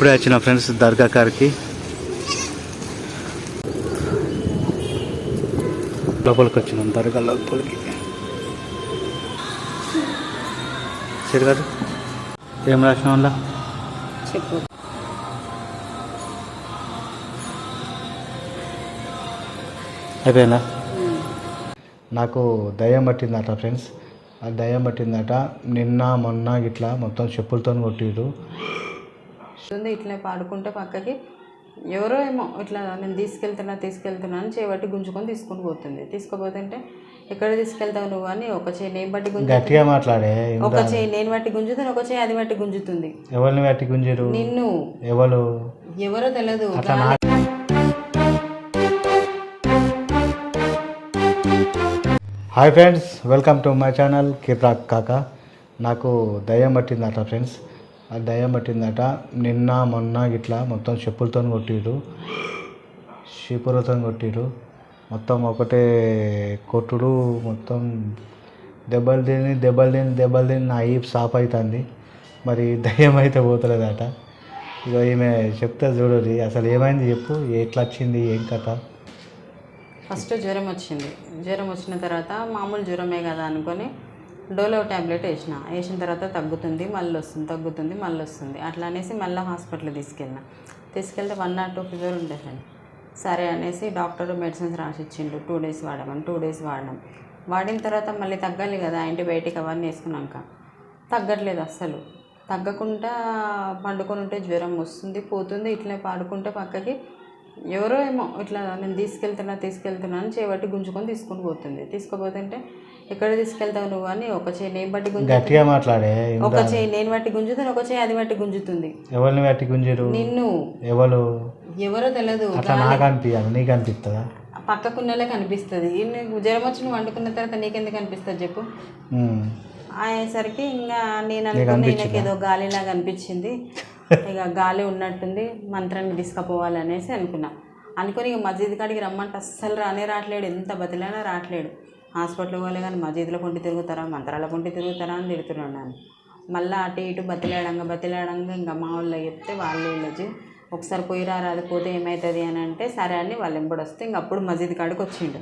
ఇప్పుడే వచ్చిన ఫ్రెండ్స్ దర్గా కారికి. లోపలికి వచ్చినాం దర్గా లోపలికి. సరే కాదు. ఏం రాసిన చెప్పు. అయిపోయిందా? నాకు దయ్యం పట్టిందట ఫ్రెండ్స్. ఆ దయ్యం పట్టిందట నిన్న మొన్న ఇట్లా మొత్తం చెప్పులతో కొట్టిరు ఉంది ఇట్లా పాడుకుంటే పక్కకి ఎవరో ఏమో ఇట్లా నేను తీసుకెళ్తున్నా తీసుకెళ్తున్నా అని చేయబట్టి గుంజుకొని తీసుకొని పోతుంది. తీసుకుపోతుంటే ఎక్కడ తీసుకెళ్తావు నువ్వు అని ఒక చేయి నేను బట్టి గట్టిగా మాట్లాడే ఒక చేయి నేను బట్టి గుంజుతుంది ఒక చేయి అది బట్టి గుంజుతుంది. ఎవరిని పెట్టి గుంజిరు? నిన్ను. ఎవరు? ఎవరో తెలియదు అట్లా hi friends welcome to my channel కిరాక్ కాక. నాకు దయ్యం పట్టిందట ఫ్రెండ్స్. ఆ దయ్యం పట్టిందట. నిన్న మొన్న ఇట్లా మొత్తం చెప్పులతో కొట్టిరు చీపురతో కొట్టిరు మొత్తం ఒకటే కొట్టుడు మొత్తం దెబ్బలు తిని దెబ్బలు తిని దెబ్బలు తిని నా ఈ సాఫ్ అవుతుంది మరి దయ్యం అయితే పోతలేదట. ఇక ఈమె చెప్తే చూడరు అసలు ఏమైంది చెప్పు? ఎట్లా వచ్చింది ఏం కథ? ఫస్ట్ జ్వరం వచ్చింది. జ్వరం వచ్చిన తర్వాత మామూలు జ్వరమే కదా అనుకొని డోలో ట్యాబ్లెట్ వేసిన. వేసిన తర్వాత తగ్గుతుంది మళ్ళీ వస్తుంది తగ్గుతుంది మళ్ళీ వస్తుంది. అట్లా అనేసి మళ్ళీ హాస్పిటల్ తీసుకెళ్ళిన. తీసుకెళ్తే వన్ నాట్ టూ ఫీవర్ ఉండేసండి సరే అనేసి డాక్టర్ మెడిసిన్స్ రాసి ఇచ్చిండు టూ డేస్ వాడమని టూ డేస్ వాడినాం వాడిన తర్వాత మళ్ళీ తగ్గాలి కదా యాంటీబయాటిక్ అవన్నీ వేసుకున్నాక. తగ్గట్లేదు అస్సలు. తగ్గకుండా పండుకొని ఉంటే జ్వరం వస్తుంది పోతుంది ఇట్లే పాడుకుంటే పక్కకి ఎవరో ఏమో ఇట్లా నేను తీసుకెళ్తున్నా తీసుకెళ్తున్నా అని చేయబట్టి గుంజుకొని తీసుకొని పోతుంది. తీసుకుపోతుంటే ఎక్కడ తీసుకెళ్తావు నువ్వు? అని ఒక చేయి నేను బట్టి గుంజు గట్టిగా మాట్లాడే ఒక చేయి నేను బట్టి గుంజుతుంది ఒక చేయి అది బట్టి గుంజుతుంది. ఎవరిని పెట్టి గుంజిరు? నిన్ను. ఎవరు? ఎవరో తెలియదు అట్లా నాకు అనిపించాలి నీకు అనిపిస్తుందా. పక్కకున్నలే కనిపిస్తుంది జ్వరం వచ్చి నువ్వు వండుకున్న తర్వాత నీకెందుకు అనిపిస్తుంది చెప్పు. అయ్యేసరికి ఇంకా నేను అనుకున్న ఈయనకి ఏదో గాలిలాగా అనిపించింది. ఇక గాలి ఉన్నట్టుంది మంత్రాన్ని తీసుకుపోవాలి అనేసి అనుకున్నా. అనుకుని ఇక మస్జిద్ కాడికి రమ్మంటే అస్సలు రానే రావట్లేడు ఎంత బతిలైనా రావట్లేడు హాస్పిటల్ పోలే కానీ మస్జిద్లో పొంటి తిరుగుతారా? మంత్రాల పొంటి తిరుగుతారా అని తిడుతున్నాడు నన్ను. మళ్ళీ అటు ఇటు బతిలాడంగా బతిలాడంగా ఇంకా మా వాళ్ళు చెప్తే వాళ్ళు వీళ్ళు వచ్చి ఒకసారి పోయి రారా అది పోతే ఏమవుతుంది అని అంటే సరే అని వాళ్ళు ఎంబడి వస్తే ఇంక అప్పుడు మస్జిద్ కాడికి వచ్చిండు.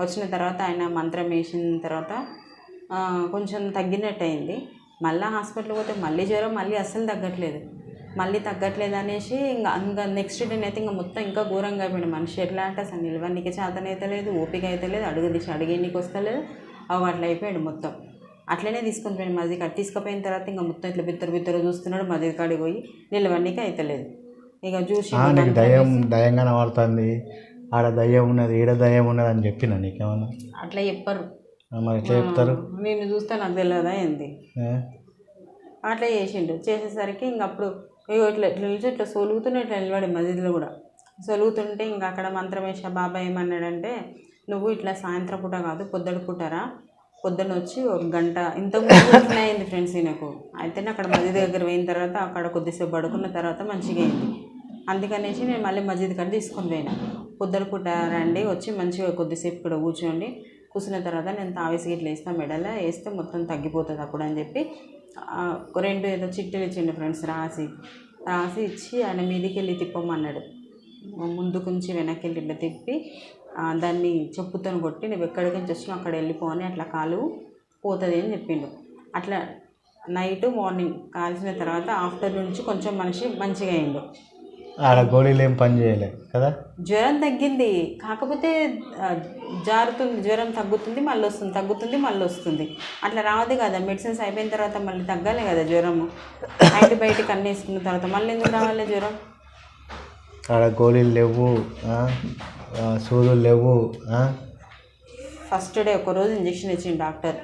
వచ్చిన తర్వాత ఆయన మంత్రం వేసిన తర్వాత కొంచెం తగ్గినట్టు అయింది మళ్ళీ హాస్పిటల్ పోతే మళ్ళీ జ్వరం మళ్ళీ అస్సలు తగ్గట్లేదు. మళ్ళీ తగ్గట్లేదు అనేసి ఇంకా ఇంకా నెక్స్ట్ డే అయితే ఇంకా మొత్తం ఇంకా ఘోరంగా అయిపోయింది మనిషి. ఎట్లా అంటే అసలు నిలవనికి చేతనైతే లేదు ఓపిక అయితే లేదు అడుగు దిశ అడిగేనికి వస్తలేదు అవి అట్లా అయిపోయాడు మొత్తం. అట్లనే తీసుకొని పోయాడు మధ్య కాడ. తీసుకుపోయిన తర్వాత ఇంకా మొత్తం ఇట్లా బిత్తరు బిత్తరు చూస్తున్నాడు మధ్య కాడికి పోయి నిలవనికి అవుతలేదు ఇక చూసి నీకు దయ్యం దయ్యంగా నవ్వుతుంది ఆడ దయ్యం ఉన్నది ఈడ దయ్యం ఉన్నది అని చెప్పిన నీకేమన్నా? అట్లా చెప్పరు. మరి ఎట్లా చెప్తారు? నేను చూస్తే నాకు తెలియదా ఏంది? అట్లా చేసిండు. చేసేసరికి ఇంక అప్పుడు ఇగో ఇట్లా ఇట్లా నిలిచి ఇట్లా సొలుగుతుంటే ఇట్లా నిలబడి మధ్యలో కూడా. సొలుగుతుంటే ఇంకా అక్కడ మంత్రం వేసా బాబాయ్ ఏమన్నాడంటే నువ్వు ఇట్లా సాయంత్రం పూట కాదు పొద్దుడు పూటరా? పొద్దున వచ్చి ఒక గంట ఇంతకుముందు ఇట్లా అయింది ఫ్రెండ్స్ ఈయనకు. అయితే అక్కడ మస్జిద్ దగ్గర పోయిన తర్వాత అక్కడ కొద్దిసేపు పడుకున్న తర్వాత మంచిగా అయింది. అందుకనేసి నేను మళ్ళీ మస్జిద్ కాడ తీసుకొని పోయినా. పొద్దున పూట రండి వచ్చి మంచిగా కొద్దిసేపు ఇక్కడ కూర్చోండి. కూర్చున్న తర్వాత నేను తావేసి ఇట్లా వేస్తాను మెడలో వేస్తే మొత్తం తగ్గిపోతుంది అప్పుడు అని చెప్పి రెండు ఏదో చిట్టులు ఇచ్చిండు ఫ్రెండ్స్ రాసి రాసి ఇచ్చి ఆయన మీదికి వెళ్ళి తిప్పమన్నాడు. ముందుకు నుంచి వెనక్కి వెళ్ళి ఇట్లా తిప్పి దాన్ని చెప్పుతో కొట్టి నువ్వు ఎక్కడికి నుంచి వచ్చినా అక్కడ వెళ్ళిపోవని అట్లా కాలు పోతుంది అని చెప్పిండు. అట్లా నైట్ మార్నింగ్ కాల్చిన తర్వాత ఆఫ్టర్నూన్ నుంచి కొంచెం మనిషి మంచిగా అయిండు. ఆడ గోళీలు ఏం పని చేయలే కదా? జ్వరం తగ్గింది. కాకపోతే జారుతుంది జ్వరం తగ్గుతుంది మళ్ళీ వస్తుంది తగ్గుతుంది మళ్ళీ వస్తుంది. అట్లా రావద్దు కదా మెడిసిన్స్ అయిపోయిన తర్వాత మళ్ళీ తగ్గాలి కదా జ్వరము యాంటీబయాటిక్ అన్నీ వేసుకున్న తర్వాత మళ్ళీ ఎందుకు రావాలి జ్వరం? ఆడ గోళీలు లేవు సూదులు లేవు? ఫస్ట్ డే ఒక రోజు ఇంజక్షన్ ఇచ్చింది డాక్టర్.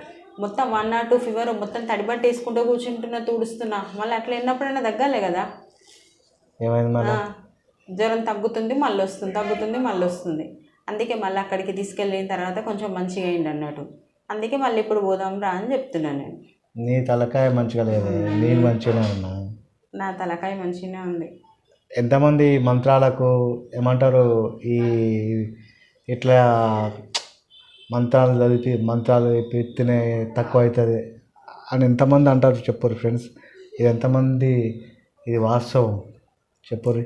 మొత్తం వన్ నాట్ టూ ఫీవర్ మొత్తం తడిబట్టి వేసుకుంటూ కూర్చుంటున్నా తుడుస్తున్నా. మళ్ళీ అట్లా ఎన్నప్పుడైనా తగ్గాలి కదా? ఏమైంది మళ్ళీ? జ్వరం తగ్గుతుంది మళ్ళీ వస్తుంది తగ్గుతుంది మళ్ళీ వస్తుంది. అందుకే మళ్ళీ అక్కడికి తీసుకెళ్ళిన తర్వాత కొంచెం మంచిగా అయింది అన్నట్టు. అందుకే మళ్ళీ ఇప్పుడు పోదాం రా అని చెప్తున్నాను నేను. నీ తలకాయ మంచిగా లేదు నేను మంచిగానే ఉన్నా? నా తలకాయ మంచిగానే ఉంది. ఎంతమంది మంత్రాలకు ఏమంటారు ఈ ఇట్లా మంత్రాలు చదివి మంత్రాలు ఎత్తినే తక్కువ అవుతుంది అని ఎంతమంది అంటారు చెప్పరు ఫ్రెండ్స్ ఇది ఎంతమంది ఇది వాస్తవం? చెప్పుర్రి.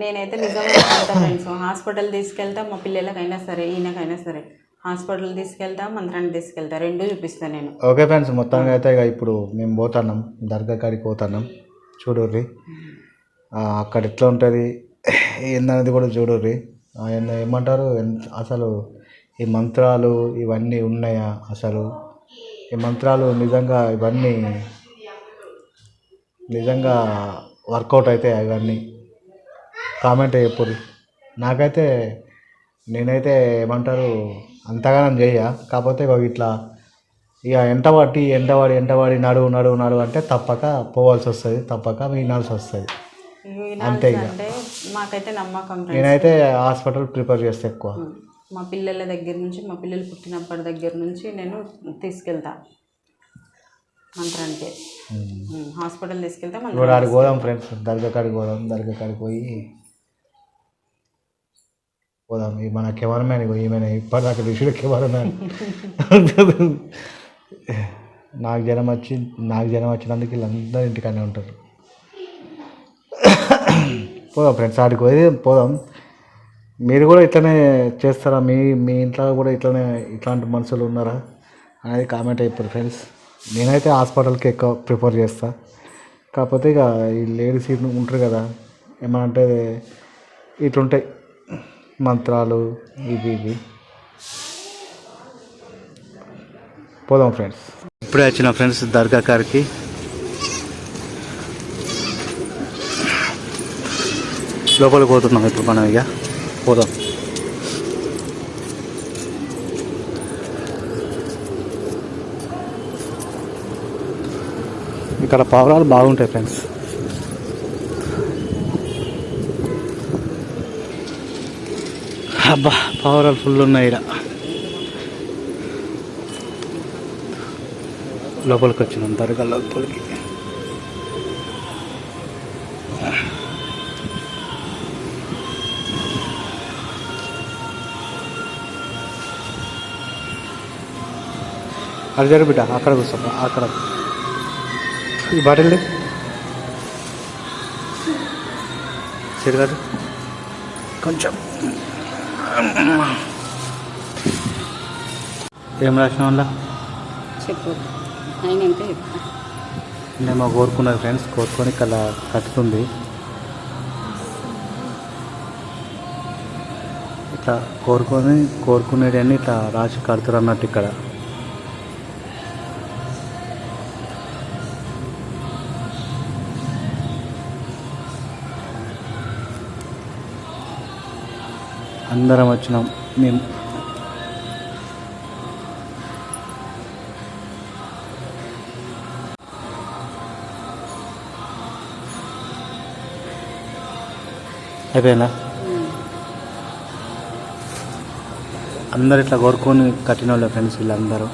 నేనైతే నిజంగా ఫ్రెండ్స్ హాస్పిటల్ తీసుకెళ్తా మా పిల్లలకైనా సరే ఈయనకైనా సరే హాస్పిటల్ తీసుకెళ్తా మంత్రాన్ని తీసుకెళ్తా రెండు చూపిస్తాను నేను. ఓకే ఫ్రెండ్స్ మొత్తంగా అయితే ఇక ఇప్పుడు మేము పోతున్నాం దర్గా కాడికి పోతున్నాం. చూడుర్రి. అక్కడ ఎట్లా ఉంటుంది ఏందనేది కూడా చూడుర్రి. ఏమంటారు అసలు ఈ మంత్రాలు ఇవన్నీ ఉన్నాయా అసలు? ఈ మంత్రాలు నిజంగా ఇవన్నీ నిజంగా వర్కౌట్ అవుతాయి ఇవన్నీ కామెంట్ చెప్పుర్రి. నాకైతే నేనైతే ఏమంటారు అంతగానం చేయ కాకపోతే ఇట్లా ఇక ఎంటబట్టి ఎంటబడి ఎంటబడి నడువు నడువు నడువు అంటే తప్పక పోవాల్సి వస్తుంది తప్పక వినాల్సి వస్తుంది. వినాల్సి అంటే మాకైతే నమ్మకం. నేనైతే హాస్పిటల్ ప్రిపేర్ చేస్తే ఎక్కువ. మా పిల్లల దగ్గర నుంచి మా పిల్లలు పుట్టినప్పటి దగ్గర నుంచి నేను తీసుకెళ్తా. మంత్రానికి. హాస్పిటల్ తీసుకెళ్తా ఇప్పుడు ఆడికి పోదాం ఫ్రెండ్స్ దర్గా కాడికి పోదాం దర్గా కాడికి పోయి పోదాం. మన కెమెరామ్యాన్ ఇగో ఈమె ఇప్పటిదాకా ఋషుడు కెమెరామ్యాన్. నాకు జనం వచ్చి నాకు జనం వచ్చినందుకు వీళ్ళందరూ ఇంటికానే ఉంటారు. పోదాం ఫ్రెండ్స్ ఆడికి పోయి పోదాం. మీరు కూడా ఇట్లనే చేస్తారా? మీ మీ ఇంట్లో కూడా ఇట్లనే ఇట్లాంటి మనుషులు ఉన్నారా? అనేది కామెంట్ అయిపోరు ఫ్రెండ్స్. నేనైతే హాస్పిటల్కి ఎక్కువ ప్రిఫర్ చేస్తా. కాకపోతే ఇక ఈ లేడీస్ ఉంటారు కదా ఏమంటే ఇట్లుంటాయి మంత్రాలు ఇవి ఇవి. పోదాం ఫ్రెండ్స్. ఇప్పుడే వచ్చిన ఫ్రెండ్స్ దర్గా కారికి. లోపలికి పోతున్నాం ఇప్పుడు మనం ఇక. పోదాం. ఇక్కడ పావురాలు బాగుంటాయి ఫ్రెండ్స్. అబ్బా పావురాలు ఫుల్ ఉన్నాయి ఇక్కడ లోపలికి వచ్చినాం దర్గా లోపలికి. అది బిడ్డ అక్కడ కూర్చో అక్కడ. ఈ బాటిల్ తిరగదు కొంచెం. ఏం రాసిన వాళ్ళ చెప్పు. అయినంటే చెప్తా నేను కోరుకున్నది ఫ్రెండ్స్ కోరుకొని ఇక్కడ కట్టుతుంది. ఇట్లా కోరుకొని కోరుకునేది అని ఇట్లా రాసి కడతారు అన్నట్టు ఇక్కడ. అందరం వచ్చినాం. మేము అయిపోయిందా? అందరు ఇట్లా కోరుకొని కట్టిన వాళ్ళ ఫ్రెండ్స్ వీళ్ళందరూ.